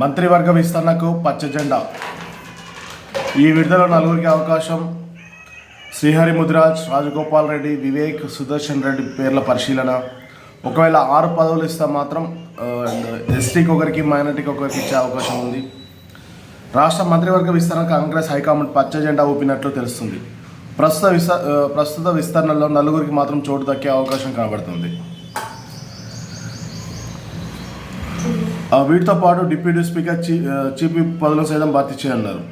మంత్రివర్గ విస్తరణకు పచ్చ జెండా. ఈ విడుదల నలుగురికి అవకాశం. శ్రీహరి ముదిరాజ్ రాజగోపాల్ రెడ్డి వివేక్ సుదర్శన్ రెడ్డి పేర్ల పరిశీలన. ఒకవేళ ఆరు పదవులు ఇస్తే మాత్రం ఎస్టీకి ఒకరికి మైనార్టీకి ఒకరికి ఇచ్చే అవకాశం ఉంది. రాష్ట్ర మంత్రివర్గ విస్తరణ కాంగ్రెస్ హైకమాండ్ పచ్చ జెండా ఊపినట్లు తెలుస్తుంది. ప్రస్తుత విస్త ప్రస్తుత విస్తరణలో నలుగురికి మాత్రం చోటు దక్కే అవకాశం కనబడుతుంది. వీటితో పాటు డిప్యూటీ స్పీకర్ చీ ఆ, చీఫ్ సైతం భర్తీ చేయనున్నారు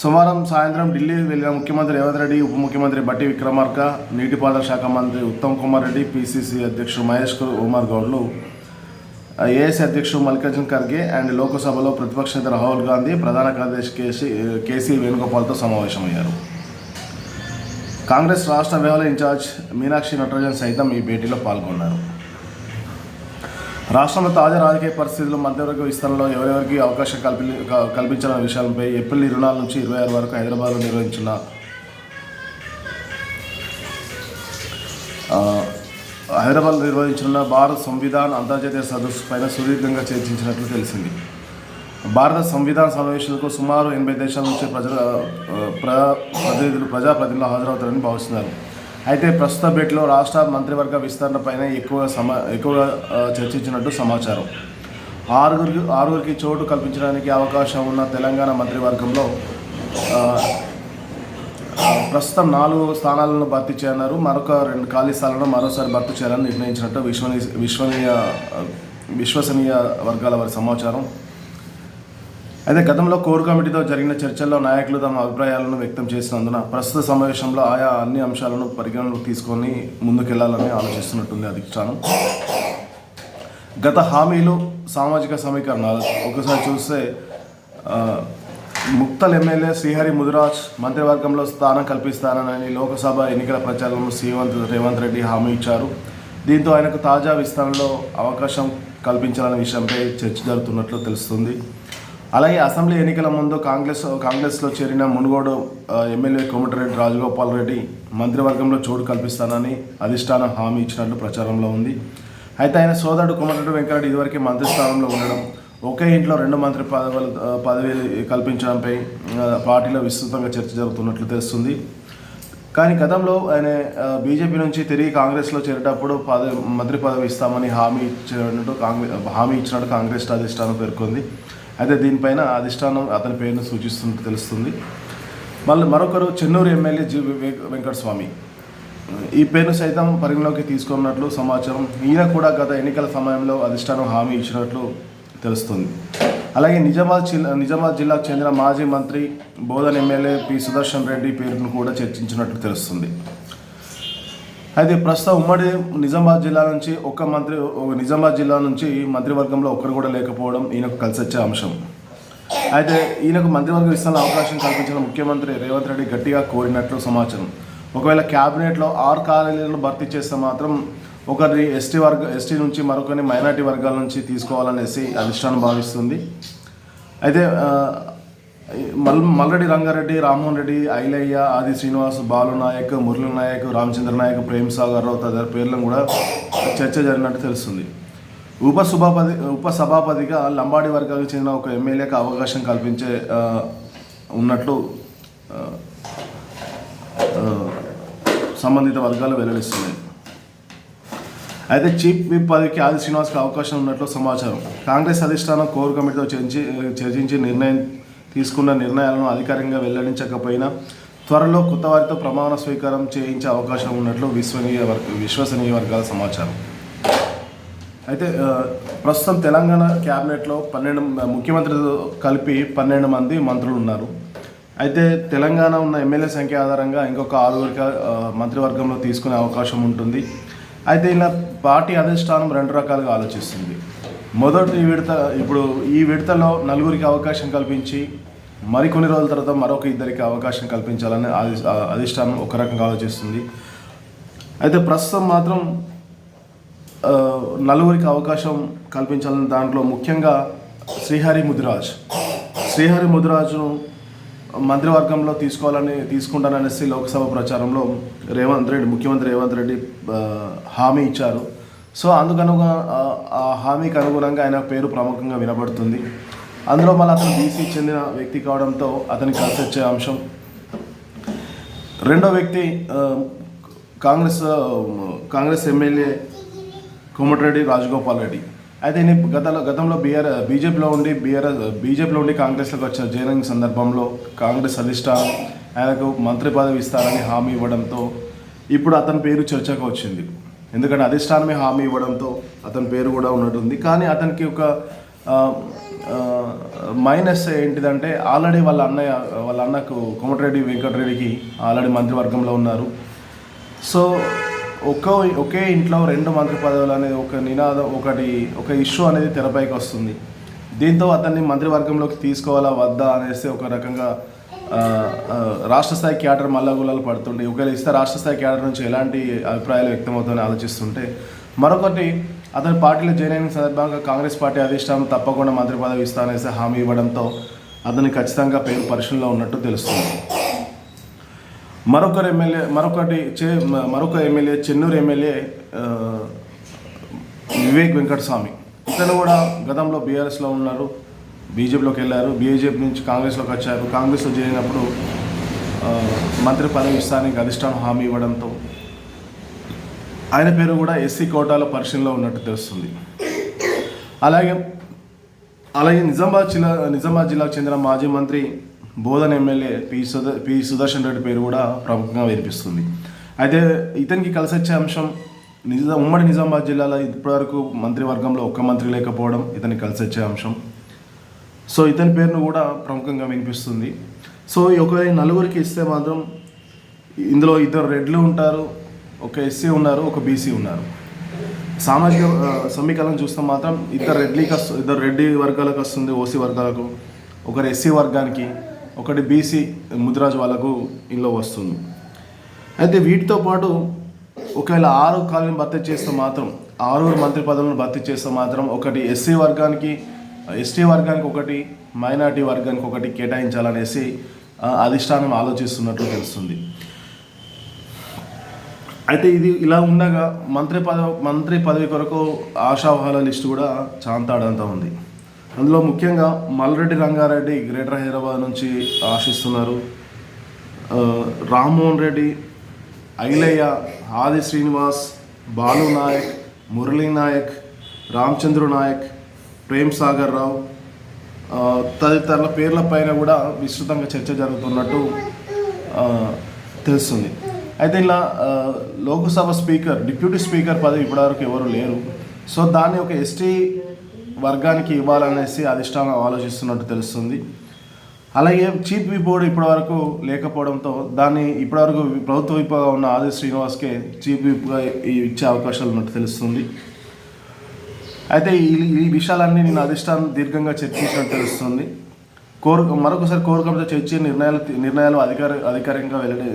సోమవారం సాయంత్రం ఢిల్లీ వెళ్ళిన ముఖ్యమంత్రి రేవంత్ రెడ్డి ఉప ముఖ్యమంత్రి బట్టి విక్రమార్క నీటిపారుదల శాఖ మంత్రి ఉత్తమ్ కుమార్ రెడ్డి పిసిసి అధ్యక్షుడు మహేష్ కుమార్ గౌడ్లు ఏఎస్ అధ్యక్షుడు మల్లికార్జున్ ఖర్గే అండ్ లోక్సభలో ప్రతిపక్ష నేత రాహుల్ గాంధీ ప్రధాన కార్యదర్శి కేసీ కేసీ వేణుగోపాల్తో సమావేశమయ్యారు. కాంగ్రెస్ రాష్ట్ర వ్యవహార ఇన్ఛార్జ్ మీనాక్షి నటరాజన్ సైతం ఈ భేటీలో పాల్గొన్నారు. రాష్ట్రంలో తాజా రాజకీయ పరిస్థితులు మధ్యవర్గ విస్తరణలో ఎవరెవరికి అవకాశం కల్పి క- కల్పించాలన్న విషయాలపై ఏప్రిల్ ఇరవై నాలుగు నుంచి ఇరవై ఆరు వరకు హైదరాబాద్లో నిర్వహించిన హైదరాబాద్ హైదరాబాద్లో నిర్వహించిన భారత సంవిధాన్ అంతర్జాతీయ సదస్సు పైన సుదీర్ఘంగా చర్చించినట్లు తెలిసింది. భారత సంవిధాన సమావేశాలకు సుమారు ఎనభై దేశాల నుంచి ప్రజల ప్రజా ప్రతినిధులు ప్రజాప్రతినిధులు హాజరవుతారని భావిస్తున్నారు. అయితే ప్రస్తుత భేటీలో రాష్ట్ర మంత్రివర్గ విస్తరణపైన ఎక్కువ సమా ఎక్కువగా చర్చించినట్టు సమాచారం. ఆరుగురికి ఆరుగురికి చోటు కల్పించడానికి అవకాశం ఉన్న తెలంగాణ మంత్రివర్గంలో ప్రస్తుతం నాలుగు స్థానాలను భర్తీ చేయన్నారు. మరొక రెండు ఖాళీ స్థానాలను మరోసారి భర్తీ చేయాలని నిర్ణయించినట్టు విశ్వనీయ విశ్వనీయ విశ్వసనీయ వర్గాల వారి సమాచారం. అయితే గతంలో కోర్ కమిటీతో జరిగిన చర్చల్లో నాయకులు తమ అభిప్రాయాలను వ్యక్తం చేసినందున ప్రస్తుత సమావేశంలో ఆయా అన్ని అంశాలను పరిగణనలోకి తీసుకొని ముందుకెళ్ళాలని ఆలోచిస్తున్నట్టుంది అధిష్టానం. గత హామీలు సామాజిక సమీకరణాలు. ఒకసారి చూస్తే ముక్తల్ ఎమ్మెల్యే శ్రీహరి ముదిరాజ్ మంత్రివర్గంలో స్థానం కల్పిస్తానని లోక్సభ ఎన్నికల ప్రచారంలో శ్రీవంత్ రేవంత్ రెడ్డి హామీ ఇచ్చారు. దీంతో ఆయనకు తాజా విస్తరణలో అవకాశం కల్పించాలనే విషయంపై చర్చ జరుగుతున్నట్లు తెలుస్తుంది. అలాగే అసెంబ్లీ ఎన్నికల ముందు కాంగ్రెస్ కాంగ్రెస్లో చేరిన మునుగోడు ఎమ్మెల్యే కోమటిరెడ్డి రాజగోపాల్ రెడ్డి మంత్రివర్గంలో చోటు కల్పిస్తానని అధిష్టానం హామీ ఇచ్చినట్లు ప్రచారంలో ఉంది. అయితే ఆయన సోదరుడు కోమటిరెడ్డి వెంకరెడ్డి ఇదివరకే మంత్రి స్థానంలో ఉండడం ఒకే ఇంట్లో రెండు మంత్రి పదవులు పదవి పదవిలు కల్పించడంపై పార్టీలో విస్తృతంగా చర్చ జరుగుతున్నట్లు తెలుస్తుంది. కానీ గతంలో ఆయన బీజేపీ నుంచి తిరిగి కాంగ్రెస్లో చేరేటప్పుడు పదవి మంత్రి పదవి ఇస్తామని హామీ ఇచ్చినట్టు కాంగ్రెస్ హామీ ఇచ్చినట్టు కాంగ్రెస్ అధిష్టానం పేర్కొంది. అయితే దీనిపైన అధిష్టానం అతని పేరును సూచిస్తున్నట్టు తెలుస్తుంది. మళ్ళీ మరొకరు చెన్నూరు ఎమ్మెల్యే జి వివేక్ వెంకటస్వామి. ఈ పేరును సైతం పరిగణలోకి తీసుకున్నట్లు సమాచారం. ఈయన కూడా గత ఎన్నికల సమయంలో అధిష్టానం హామీ ఇచ్చినట్లు తెలుస్తుంది. అలాగే నిజామాబాద్ జిల్లా నిజామాబాద్ జిల్లాకు చెందిన మాజీ మంత్రి బోధన్ ఎమ్మెల్యే పి సుదర్శన్ రెడ్డి పేరును కూడా చర్చించినట్లు తెలుస్తుంది. అయితే ప్రస్తుతం ఉమ్మడి నిజామాబాద్ జిల్లా నుంచి ఒక్క మంత్రి ఒక నిజామాబాద్ జిల్లా నుంచి మంత్రివర్గంలో ఒక్కరు కూడా లేకపోవడం ఈయనకు కలిసి వచ్చే అంశం. అయితే ఈయనకు మంత్రివర్గ విస్తరణ అవకాశం కల్పించిన ముఖ్యమంత్రి రేవంత్ రెడ్డి గట్టిగా కోరినట్లు సమాచారం. ఒకవేళ క్యాబినెట్లో ఆరు కార్యాలయాలను భర్తీ చేస్తే మాత్రం ఒకరి ఎస్టీ వర్గ ఎస్టీ నుంచి మరొకరిని మైనార్టీ వర్గాల నుంచి తీసుకోవాలనేసి అధిష్టానం భావిస్తుంది. అయితే మల్ మల్లరెడ్డి రంగారెడ్డి రామ్మోహన్ రెడ్డి ఐలయ్య ఆది శ్రీనివాస్ బాలు నాయక్ మురళీ నాయక్ రామచంద్ర నాయక్ ప్రేమ్ సాగర్ రావు తదితర పేర్లను కూడా చర్చ జరిగినట్టు తెలుస్తుంది. ఉప సభాపతి ఉప సభాపతిగా లంబాడి వర్గానికి చెందిన ఒక ఎమ్మెల్యేకి అవకాశం కల్పించే ఉన్నట్లు సంబంధిత వర్గాలు వెల్లడిస్తున్నాయి. అయితే చీఫ్ విప్ పదవికి ఆది శ్రీనివాస్కి అవకాశం ఉన్నట్లు సమాచారం. కాంగ్రెస్ అధిష్టానం కోర్ కమిటీతో చర్చించి చర్చించి నిర్ణయం తీసుకున్న నిర్ణయాలను అధికారికంగా వెల్లడించకపోయినా త్వరలో కొత్త వారితో ప్రమాణ స్వీకారం చేయించే అవకాశం ఉన్నట్లు విశ్వనీయ వర్గ విశ్వసనీయ వర్గాల సమాచారం. అయితే ప్రస్తుతం తెలంగాణ క్యాబినెట్లో పన్నెండు ముఖ్యమంత్రితో కలిపి పన్నెండు మంది మంత్రులు ఉన్నారు. అయితే తెలంగాణ ఉన్న ఎమ్మెల్యే సంఖ్య ఆధారంగా ఇంకొక ఆరుగురికి మంత్రివర్గంలో తీసుకునే అవకాశం ఉంటుంది. అయితే ఇలా పార్టీ అధిష్టానం రెండు రకాలుగా ఆలోచిస్తుంది. మొదటి విడత ఇప్పుడు ఈ విడతలో నలుగురికి అవకాశం కల్పించి మరికొన్ని రోజుల తర్వాత మరొక ఇద్దరికి అవకాశం కల్పించాలని అధి- అధిష్టానం ఒక రకంగా ఆలోచిస్తుంది. అయితే ప్రస్తుతం మాత్రం నలుగురికి అవకాశం కల్పించాలని దాంట్లో ముఖ్యంగా శ్రీహరి ముదిరాజ్. శ్రీహరి ముదిరాజును మంత్రివర్గంలో తీసుకోవాలని తీసుకుంటాననేసి లోక్సభ ప్రచారంలో రేవంత్ రెడ్డి ముఖ్యమంత్రి రేవంత్ రెడ్డి హామీ ఇచ్చారు. సో అందుకనుగు ఆ- హామీకి అనుగుణంగా ఆయన పేరు ప్రముఖంగా వినబడుతుంది. అందులో మళ్ళీ అతను బీసీ చెందిన వ్యక్తి కావడంతో అతనికి కలిసి వచ్చే అంశం. రెండో వ్యక్తి కాంగ్రెస్ కాంగ్రెస్ ఎమ్మెల్యే కోమటిరెడ్డి రాజగోపాల్ రెడ్డి. అయితే ఈయన గతంలో గతంలో బీఆర్ బీజేపీలో ఉండి బీఆర్ బీజేపీలో ఉండి కాంగ్రెస్లోకి వచ్చిన జైనింగ్ సందర్భంలో కాంగ్రెస్ అధిష్టానం ఆయనకు మంత్రి పదవి ఇస్తారని హామీ ఇవ్వడంతో ఇప్పుడు అతని పేరు చర్చకు వచ్చింది. ఎందుకంటే అధిష్టానమే హామీ ఇవ్వడంతో అతని పేరు కూడా ఉన్నట్టుంది. కానీ అతనికి ఒక మైనస్ ఏంటిదంటే ఆల్రెడీ వాళ్ళ అన్నయ్య వాళ్ళ అన్నకు కోమటిరెడ్డి వెంకటరెడ్డికి ఆల్రెడీ మంత్రివర్గంలో ఉన్నారు. సో ఒక్క ఒకే ఇంట్లో రెండు మంత్రి పదవులు అనేది ఒక నినాదం ఒకటి ఒక ఇష్యూ అనేది తెరపైకి వస్తుంది. దీంతో అతన్ని మంత్రివర్గంలోకి తీసుకోవాలా వద్దా అనేసి ఒక రకంగా రాష్ట్ర స్థాయి క్యాడర్ మల్లగుల్లలు పడుతుంటే ఒకవేళ ఇస్తే రాష్ట్ర స్థాయి క్యాడర్ నుంచి ఎలాంటి అభిప్రాయాలు వ్యక్తమవుతాయని ఆలోచిస్తుంటే మరొకటి అతని పార్టీలో జాయిన్ అయిన సందర్భంగా కాంగ్రెస్ పార్టీ అధిష్టానం తప్పకుండా మంత్రి పదవి ఇస్తానేసి హామీ ఇవ్వడంతో అతని ఖచ్చితంగా పేరు పరిశీలనలో ఉన్నట్టు తెలుస్తుంది. మరొకరు ఎమ్మెల్యే మరొకటి చే మరొక ఎమ్మెల్యే చెన్నూరు ఎమ్మెల్యే వివేక్ వెంకటస్వామి. ఇతను కూడా గతంలో బీఆర్ఎస్లో ఉన్నారు. బీజేపీలోకి వెళ్ళారు. బీజేపీ నుంచి కాంగ్రెస్లోకి వచ్చారు. కాంగ్రెస్లో చేరినప్పుడు మంత్రి పదవి ఇస్తానికి అధిష్టానం హామీ ఇవ్వడంతో ఆయన పేరు కూడా ఎస్సీ కోటాలో పరిశీలనలో ఉన్నట్టు తెలుస్తుంది. అలాగే అలాగే నిజామాబాద్ జిల్లా నిజామాబాద్ జిల్లాకు చెందిన మాజీ మంత్రి బోధన్ ఎమ్మెల్యే పి సుద పి సుదర్శన్ రెడ్డి పేరు కూడా ప్రముఖంగా వినిపిస్తుంది. అయితే ఇతనికి కలిసి వచ్చే అంశం నిజా ఉమ్మడి నిజామాబాద్ జిల్లాలో ఇప్పటివరకు మంత్రివర్గంలో ఒక్క మంత్రి లేకపోవడం ఇతనికి కలిసి వచ్చే అంశం. సో ఇతని పేరును కూడా ప్రముఖంగా వినిపిస్తుంది. సో ఈ ఒక నలుగురికి ఇస్తే మాత్రం ఇందులో ఇద్దరు రెడ్లు ఉంటారు ఒక ఎస్సీ ఉన్నారు ఒక బీసీ ఉన్నారు. సామాజిక సమీకరణం చూస్తే మాత్రం ఇద్దరు రెడ్లీకి వస్తు ఇద్దరు రెడ్డి వర్గాలకు వస్తుంది ఓసీ వర్గాలకు ఒకరు ఎస్సీ వర్గానికి ఒకటి బీసీ ముద్రాజ్ వాళ్ళకు ఇందులో వస్తుంది. అయితే వీటితో పాటు ఒకవేళ ఆరు కాలం భర్తీ చేస్తే మాత్రం ఆరుగురు మంత్రి పదవులను భర్తీ చేస్తే మాత్రం ఒకటి ఎస్సీ వర్గానికి ఎస్టీ వర్గానికి ఒకటి మైనార్టీ వర్గానికి ఒకటి కేటాయించాలనేసి అధిష్టానం ఆలోచిస్తున్నట్లు తెలుస్తుంది. అయితే ఇది ఇలా ఉండగా మంత్రి పదవి మంత్రి పదవి కొరకు ఆశావాహాల లిస్టు కూడా చాంతాడంతా ఉంది. అందులో ముఖ్యంగా మల్రెడ్డి రంగారెడ్డి గ్రేటర్ హైదరాబాద్ నుంచి ఆశిస్తున్నారు. రామ్మోహన్ రెడ్డి ఐలయ్య ఆది శ్రీనివాస్ బాలు నాయక్ మురళీ నాయక్ రామచంద్ర నాయక్ ప్రేమ్ సాగర్ రావు తదితరుల పేర్ల పైన కూడా విస్తృతంగా చర్చ జరుగుతున్నట్టు తెలుస్తుంది. అయితే ఇలా లోక్సభ స్పీకర్ డిప్యూటీ స్పీకర్ పదవి ఇప్పటివరకు ఎవరు లేరు. సో దాన్ని ఒక ఎస్టీ వర్గానికి ఇవ్వాలనేసి అధిష్టానం ఆలోచిస్తున్నట్టు తెలుస్తుంది. అలాగే చీఫ్ విప్ కూడా ఇప్పటివరకు లేకపోవడంతో దాన్ని ఇప్పటివరకు ప్రభుత్వ విప్గా ఉన్న ఆది శ్రీనివాస్కే చీఫ్ విప్గా ఇచ్చే అవకాశాలు ఉన్నట్టు తెలుస్తుంది. అయితే ఈ ఈ విషయాలన్నీ నేను అధిష్టానం దీర్ఘంగా చర్చించినట్టు తెలుస్తుంది. కోరు మరొకసారి కోరుకంతో చర్చి నిర్ణయాలు నిర్ణయాలు అధికార అధికారికంగా వెల్లడి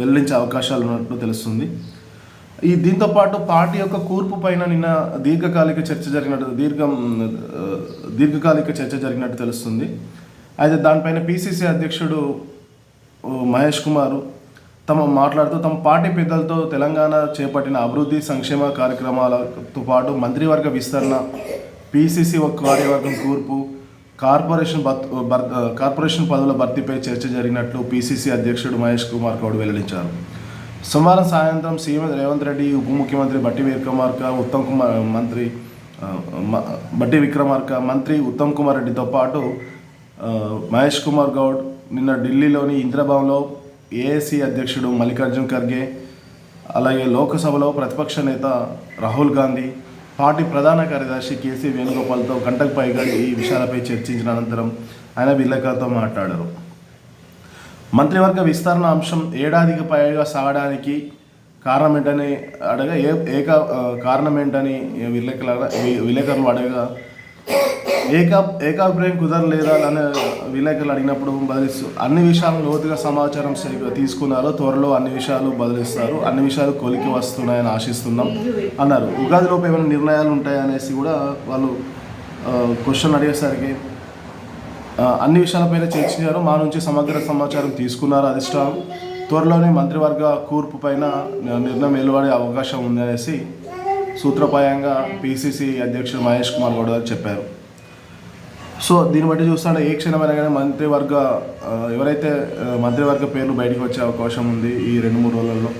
వెల్లడించే అవకాశాలు ఉన్నట్లు తెలుస్తుంది. ఈ దీంతో పాటు పార్టీ యొక్క కూర్పు పైన నిన్న దీర్ఘకాలిక చర్చ జరిగినట్టు దీర్ఘ దీర్ఘకాలిక చర్చ జరిగినట్టు తెలుస్తుంది. అయితే దానిపైన పిసిసి అధ్యక్షుడు మహేష్ కుమార్ తమ మాట్లాడుతూ తమ పార్టీ పెద్దలతో తెలంగాణ చేపట్టిన అభివృద్ధి సంక్షేమ కార్యక్రమాలతో పాటు మంత్రివర్గ విస్తరణ పిసిసి ఒక కార్యవర్గం కూర్పు కార్పొరేషన్ కార్పొరేషన్ పదవుల భర్తీపై చర్చ జరిగినట్లు పిసిసి అధ్యక్షుడు మహేష్ కుమార్ గౌడ్ వెల్లడించారు. సోమవారం సాయంత్రం సీఎం రేవంత్ రెడ్డి ఉప ముఖ్యమంత్రి బట్టి విక్రమార్క ఉత్తమ్ కుమార్ మంత్రి బట్టి విక్రమార్క మంత్రి ఉత్తమ్ కుమార్ రెడ్డితో పాటు మహేష్ కుమార్ గౌడ్ నిన్న ఢిల్లీలోని ఇందిరాభవన్లో ఏఏసీ అధ్యక్షుడు మల్లికార్జున్ ఖర్గే అలాగే లోకసభలో ప్రతిపక్ష నేత రాహుల్ గాంధీ పార్టీ ప్రధాన కార్యదర్శి కేసీ వేణుగోపాల్తో గంటకు పైగా ఈ విషయాలపై చర్చించిన అనంతరం ఆయన విలేకరులతో మాట్లాడారు. మంత్రివర్గ విస్తరణ అంశం ఏడాదికి పైగా సాగడానికి కారణం ఏంటని అడగా ఏ ఏక కారణం ఏంటని విలేకరుల విలేకరులు అడగా ఏకా ఏకాభిప్రాయం కుదరలేదా అని విలేకరులు అడిగినప్పుడు బదిలిస్తూ అన్ని విషయాలను లోతుగా సమాచారం సే- తీసుకున్నారు త్వరలో అన్ని విషయాలు బదిలిస్తారు అన్ని విషయాలు కొలికి వస్తున్నాయని ఆశిస్తున్నాం అన్నారు. ఉగాదిలోపు ఏమైనా నిర్ణయాలు ఉంటాయనేసి కూడా వాళ్ళు క్వశ్చన్ అడిగేసరికి అన్ని విషయాలపైన చర్చించారు మా నుంచి సమగ్ర సమాచారం తీసుకున్నారు అధిష్టానం. త్వరలోనే మంత్రివర్గ కూర్పు పైన నిర్ణయం వెలువడే అవకాశం ఉంది అనేసి సూత్రప్రాయంగా పిసిసి అధ్యక్షుడు మహేష్ కుమార్ గౌడ్ గారు చెప్పారు. సో దీన్ని బట్టి చూస్తుంటే ఏ క్షణమైనా కానీ మంత్రివర్గ ఎవరైతే మంత్రివర్గ పేర్లు బయటకు వచ్చే అవకాశం ఉంది ఈ రెండు మూడు రోజులలో?